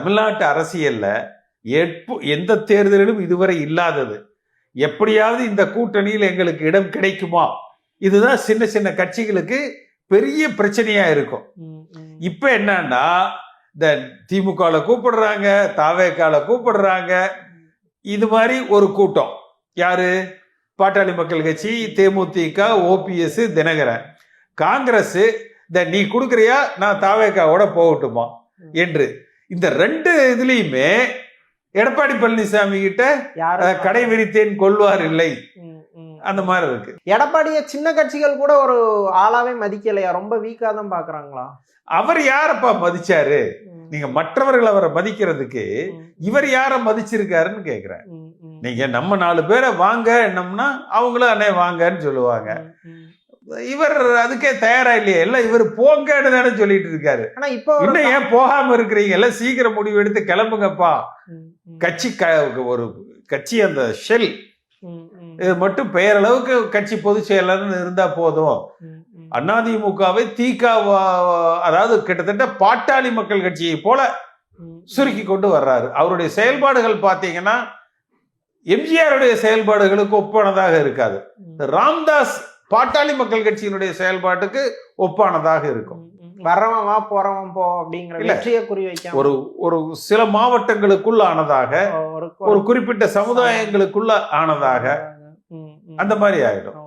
தமிழ்நாட்டு அரசியல்ல எப்போ எந்த தேர்தலிலும் இதுவரை இல்லாதது. எப்படியாவது இந்த கூட்டணியில் எங்களுக்கு இடம் கிடைக்குமா? இதுதான் சின்ன சின்ன கட்சிகளுக்கு பெரிய பிரச்சனையா இருக்கும். இப்ப என்னன்னா இந்த திமுகல கூப்பிடுறாங்க தாவேக்கால கூப்பிடுறாங்க. இது மாதிரி ஒரு கூட்டம். யாரு? பாட்டாளி மக்கள் கட்சி தேமுதிக ஓபிஎஸ் தினகரன். காங்கிரஸ் இந்த நீ கொடுக்குறியா? நான் தாவேக்காவோட போகட்டுமா? என்று. இந்த ரெண்டு இதுலயுமே எடப்பாடி பழனிசாமி கிட்ட கடை விரித்தேன் கொள்வார் இல்லை. அந்த மாதிரி இருக்கு. எடப்பாடிய சின்ன கட்சிகள் கூட ஒரு ஆளாவே மதிக்கலையா? ரொம்ப வீக்கா தான் பாக்குறாங்களா? அவர் யாரப்பா மதிச்சாரு? நீங்க மற்றவர்கள் அவரை மதிக்கிறதுக்கு இவர் யார மதிச்சிருக்காருன்னு கேக்குறேன். நீங்க நம்ம நாலு பேரை வாங்க என்னம்னா அவங்களும் அண்ணே வாங்கன்னு சொல்லுவாங்க. இவர் அதுக்கே தயாரா இல்லையே? எல்லாம் இவர் போங்கன்னு தானே சொல்லிட்டு இருக்காரு. ஆனா இப்போ இன்னும் ஏன் போகாம இருக்கிறீங்க? எல்லாம் சீக்கிரம் முடிவு எடுத்து கிளம்புங்கப்பா. கட்சி ஒரு கட்சி அந்த ஷெல். இது மட்டும் பெயரளவுக்கு கட்சி பொதுச் செயலர்னு இருந்தா போதும். அதிமுகவை தீக அதாவது கிட்டத்தட்ட பாட்டாளி மக்கள் கட்சியை போல சுருக்கி கொண்டு வர்றாரு. அவருடைய செயல்பாடுகள் பார்த்தீங்கன்னா எம்ஜிஆருடைய செயல்பாடுகளுக்கு ஒப்பானதாக இருக்காது. ராம்தாஸ் பாட்டாளி மக்கள் கட்சியினுடைய செயல்பாட்டுக்கு ஒப்பானதாக இருக்கும் ம், ம். வர்றவன் வா போறவன் போ அப்படிங்கிற. வெற்றியை குறி ஒரு ஒரு சில மாவட்டங்களுக்குள்ள ஆனதாக ஒரு குறிப்பிட்ட சமுதாயங்களுக்குள்ள ஆனதாக. அந்த மாதிரி ஆயிடும்